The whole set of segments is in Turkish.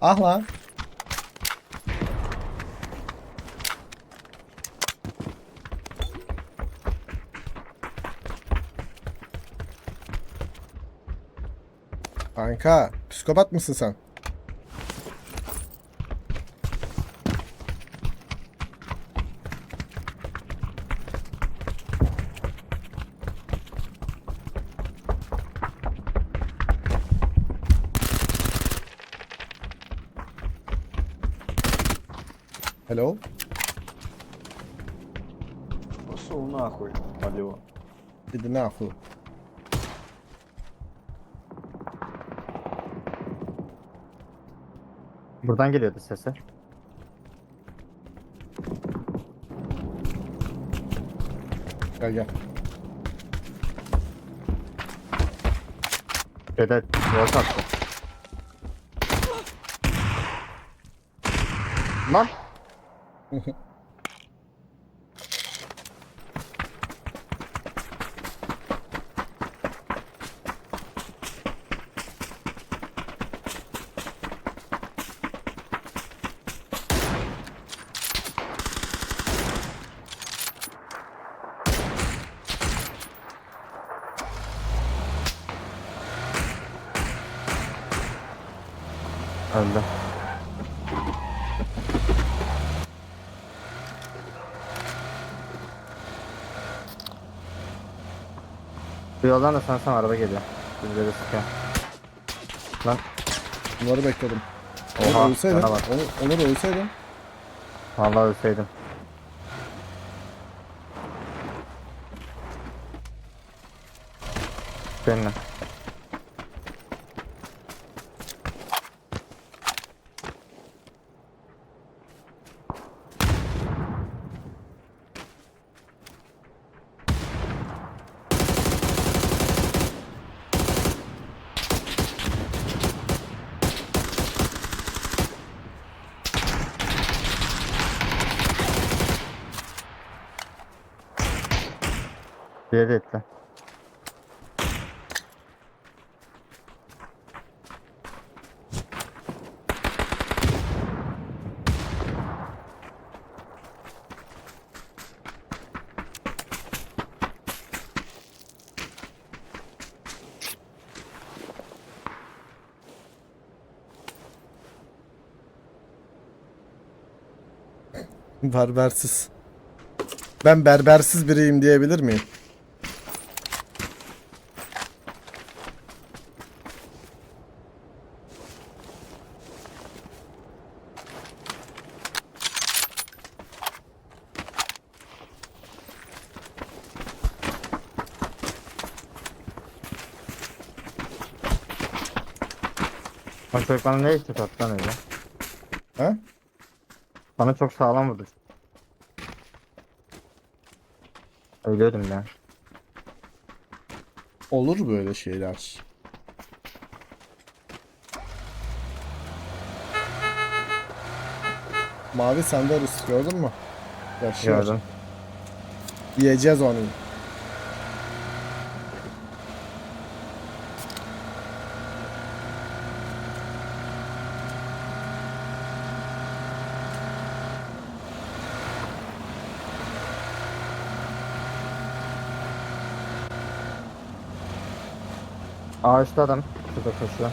Ah lan. Kanka, psikopat mısın sen? Hello? Пошел нахуй, алло. Иди нахуй. Buradan geliyordu sesi. Gel gel. Şeyde volt attı. Lan! Mm-hmm. Bu yoldan da sanırsam araba geliyor. Bizleri sıkıyor. Lan Bunları bekledim. Oha, Onur ölseydin. Onur, Onur ölseydin. vallahi ölseydim. Benimle. Diğeri etti. Berbersiz. Ben berbersiz biriyim diyebilir miyim? Çocuk bana ne işte attı lan öyle. Ha? Bana çok sağlam vurdu. Ölüyordum ya. Olur böyle şeyler. Mavi sende Rus gördün mü? Yaşıyor. Gördüm. Yiyeceğiz onu. Ağaçta adam. Şurada koşuyor.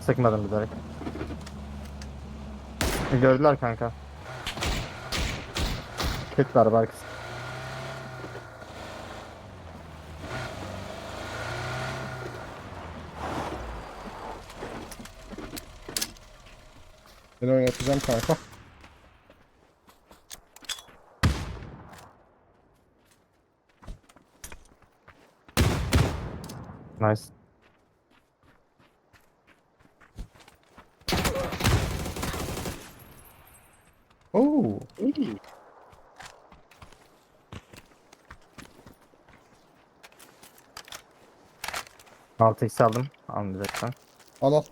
Sıkmadım bilerek. Gördüler kanka. Kit var bak. Seni oynatacağım kanka. Nice. Oo. Altı x aldım. Almayacaksan. Al al.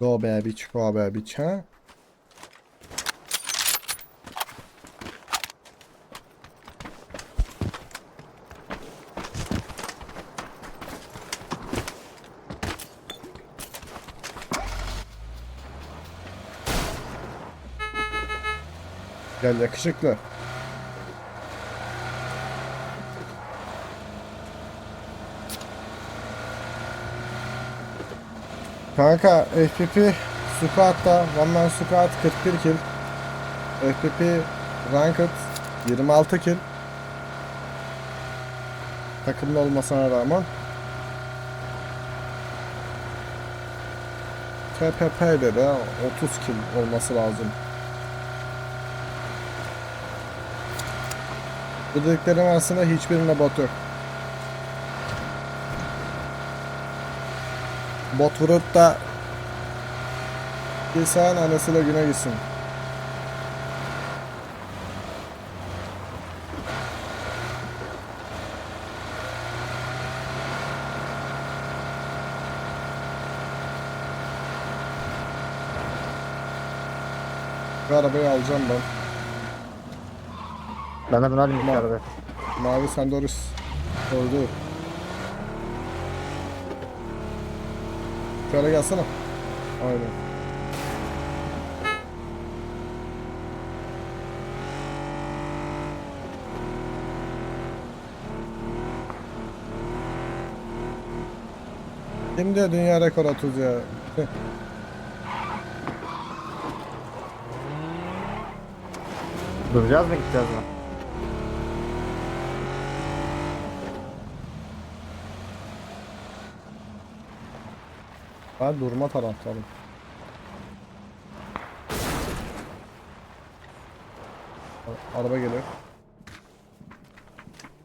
Go baby, go baby, ha? Gel yakışıklı. Kanka FPP Squad'da One Man Squad 41 kill FPP Ranked 26 kill Takımlı olmasına rağmen TPP'de de 30 kill olması lazım. Bu dediklerim arasında hiçbirinde bot yok. Bot vurup da insan anasıyla güne gitsin. Bu arabayı alacağım ben. Ben de bunu alayım iki araba. Mavi Sandoris öldü. Şöyle gelsene. Aynen. Kim diyor dünya rekor 30 ya? Duracağız mı gideceğiz mi? Ben durma taraftarım. Araba geliyor.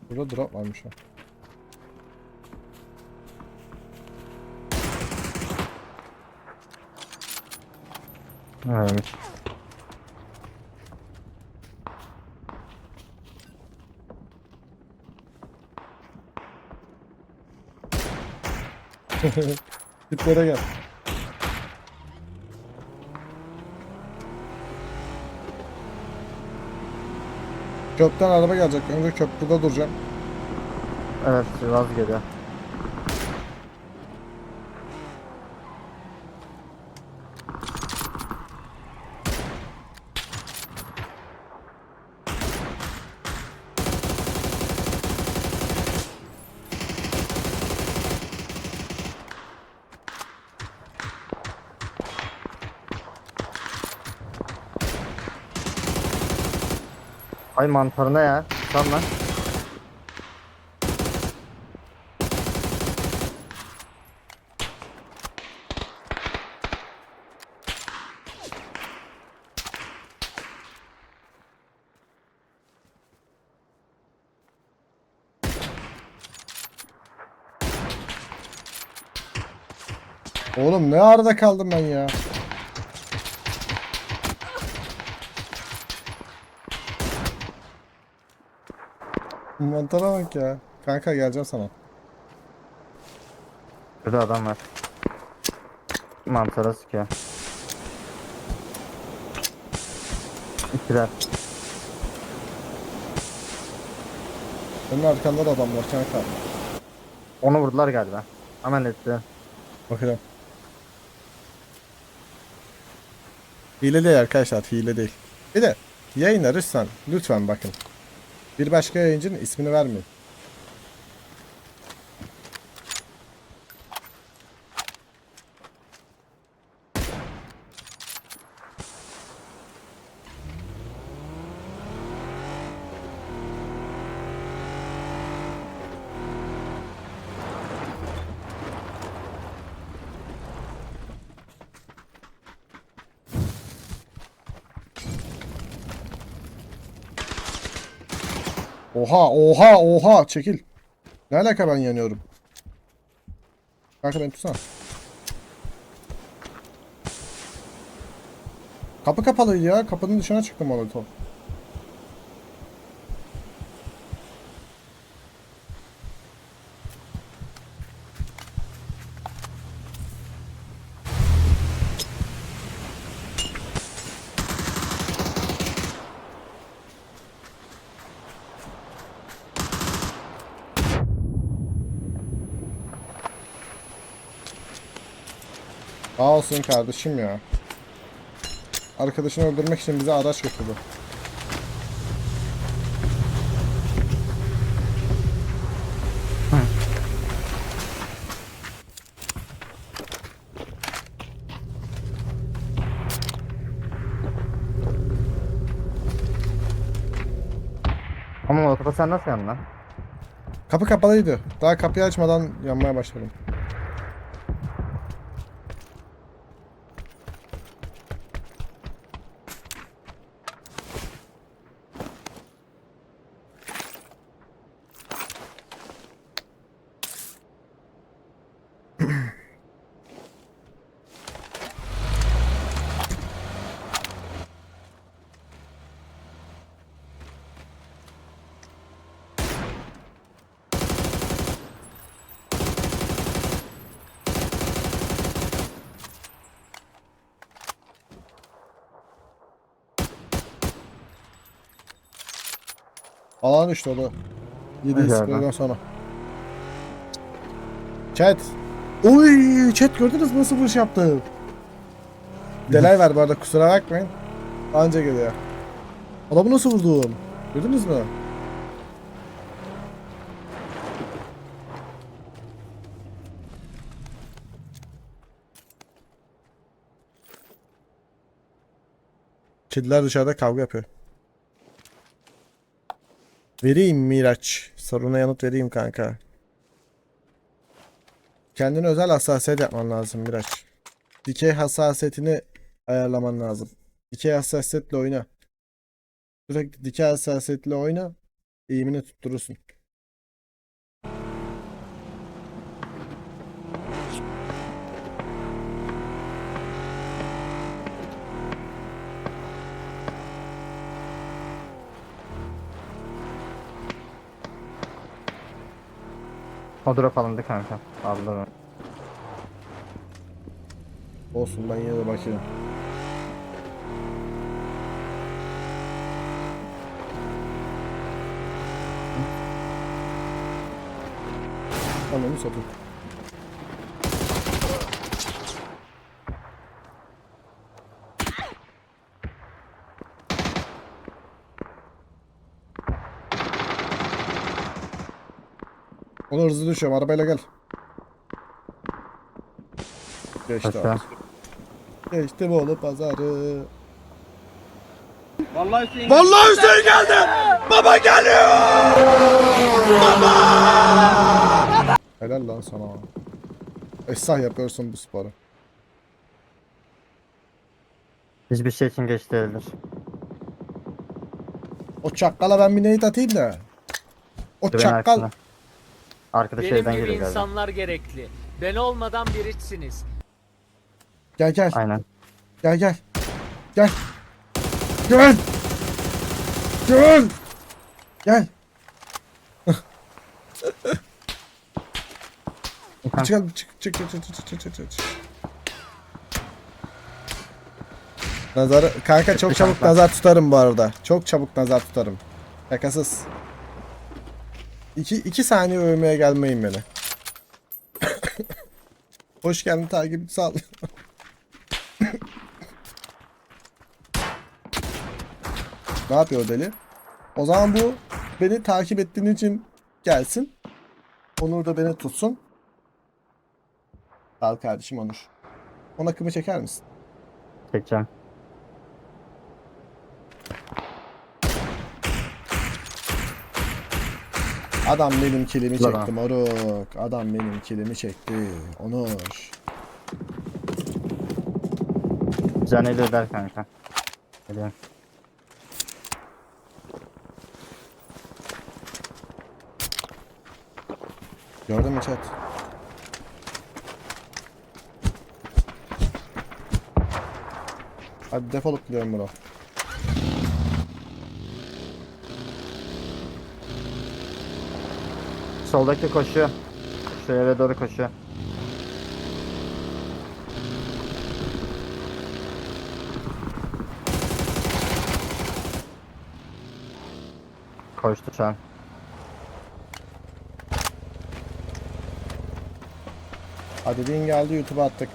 Burada drop varmış ha. Evet. Tiplere gel. Köprüden araba gelecek. Önce köprüde duracağım. Evet Sivas Ay mantarına ya. Tamam lan. Oğlum ne arada kaldım ben ya. Mantara bak ya. Kanka geleceğim sana. Burada adam var. Mantara sıkıyor. İkiler. Senin arkanda da adam var kanka. Onu vurdular galiba. Hemen etti. Bakacağım. Hile değil arkadaşlar, hile değil. Bir de yayınlar lütfen, lütfen bakın. Bir başka yayıncının ismini vermeyin. Oha, oha, oha, çekil. Ne alaka ben yanıyorum? Kanka beni tutsana. Kapı kapalıydı ya. Kapının dışına çıktım molotov. Sağ olsun kardeşim ya. Arkadaşını öldürmek için bize araç götürdü. Ama o sen nasıl yandın lan? Kapı kapalıydı. Daha kapıyı açmadan yanmaya başladım. Alan düştü o da. 7 Hadi spreyden abi. sonra. Chat. Oy chat gördünüz mü nasıl vuruş yaptı? Delay var bu arada kusura bakmayın. Anca geliyor. Adamı nasıl vurdum? Gördünüz mü? Kediler dışarıda kavga yapıyor. Vereyim Miraç. Soruna yanıt vereyim kanka. Kendine özel hassasiyet yapman lazım Miraç. Dikey hassasiyetini ayarlaman lazım. Dikey hassasiyetle oyna. Sürekli dikey hassasiyetle oyna. Eğimini tutturursun. O drop alındı kanka. Onu. Olsun ben yine de bakıyorum. Ananı satayım. Onu hızlı düşüyorum arabayla gel. Geçti Aşağı. abi. Geçti Bolu pazarı. Vallahi Hüseyin. Vallahi Hüseyin geldi. Baba geliyor. Baba. Helal lan sana. Esah yapıyorsun bu sporu. Hiçbir şey için geç değildir. O çakkala ben bir nade atayım da. O Dur ben çakkal. arkasına. Arkadaş Benim evden gibi geliyor galiba. insanlar gerekli. Ben olmadan bir içsiniz. Gel gel. Aynen. Gel gel. Gel. Gel. Gel. Gel. Çık çık çık çık çık çık çık çık. çık. Nazarı kanka çok çabuk nazar tutarım bu arada. Çok çabuk nazar tutarım. Şakasız. İki, iki saniye övmeye gelmeyin beni. Hoş geldin takip sağ ol. ne yapıyor deli? O zaman bu beni takip ettiğin için gelsin. Onur da beni tutsun. Al kardeşim Onur. On akımı çeker misin? çekeceğim. Adam benim kilimi Lan çekti moruk. Adam benim kilimi çekti. Onur. Canıyla öder kanka. Geliyorum. Gördün mü chat? Hadi defolup gidiyorum bro. Soldaki koşuyor. Şu eve doğru koşuyor. Koştu şu an. Hadi din geldi YouTube'a attık.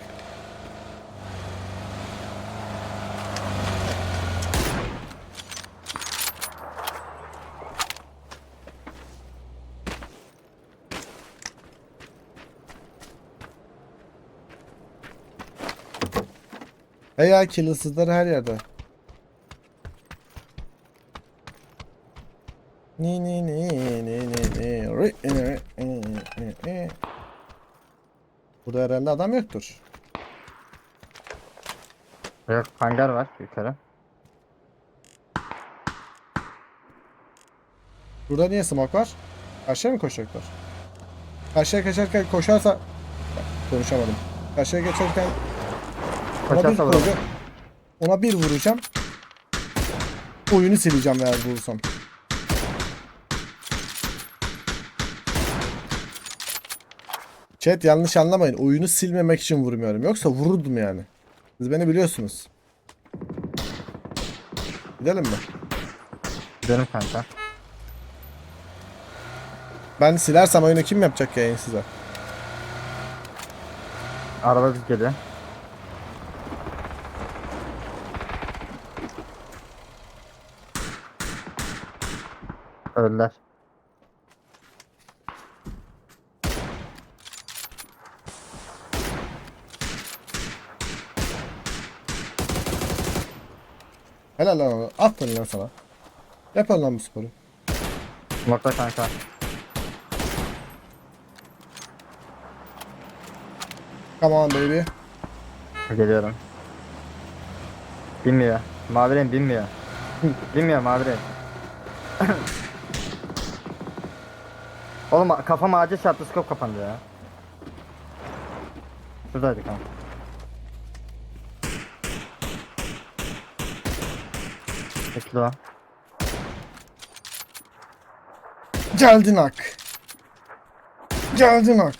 Hey ya killsızlar her yerde. Ni ni ni ni ni ni ri- ni- ni- ni- ni. Burada herhalde adam yoktur. Yok hangar var yukarı. Burada niye smoke var? Karşıya mı koşacaklar? Karşıya kaçarken koşarsa... Bak, Konuşamadım. Karşıya geçerken ona bir, Koşarsa vuralım. vuracağım. ona bir vuracağım. Oyunu sileceğim eğer vurursam. Chat yanlış anlamayın. Oyunu silmemek için vurmuyorum. Yoksa vururdum yani. Siz beni biliyorsunuz. Gidelim mi? Gidelim kanka. Ben silersem oyunu kim yapacak yayın size? Araba biz geliyor. Öldüler. Helal lan ona. Aferin lan sana. Yap lan bu sporu. Smoke'da kanka. Come on baby. Geliyorum. Binmiyor. Mavi renk binmiyor. binmiyor mavi renk. Oğlum kafam ağaca çarptı skop kapandı ya. Şuradaydı kanka. Bekle o. Geldin ak. Geldin ak.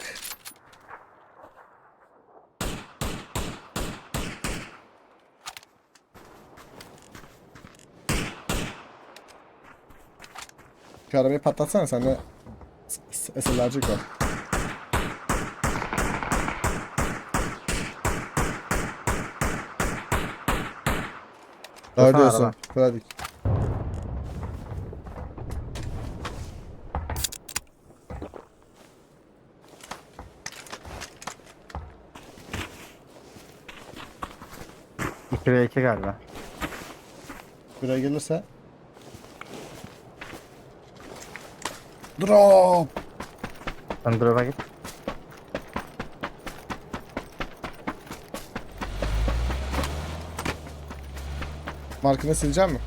Şu arabayı patlatsana sen de s- s- eserlercik var. Doğru diyorsun. Pratik. İki ve iki galiba. Buraya gelirse. Drop. Sen drop'a git. Markını sileceğim mi?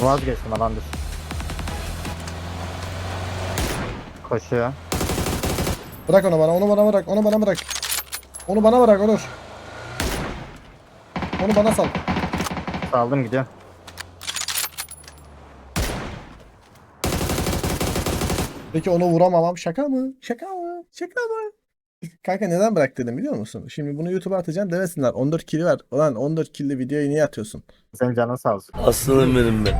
Vazgeçtim alan dışı. Koşuyor. Bırak onu bana, onu bana bırak, onu bana bırak. Onu bana bırak Onur. Onu bana sal. Saldım gidiyor. Peki onu vuramamam şaka mı? Şaka mı? Şaka mı? Kanka neden bırak dedim biliyor musun? Şimdi bunu YouTube'a atacağım demesinler. 14 kili var. Ulan 14 killi videoyu niye atıyorsun? Senin canın sağ olsun. Aslanım benim be.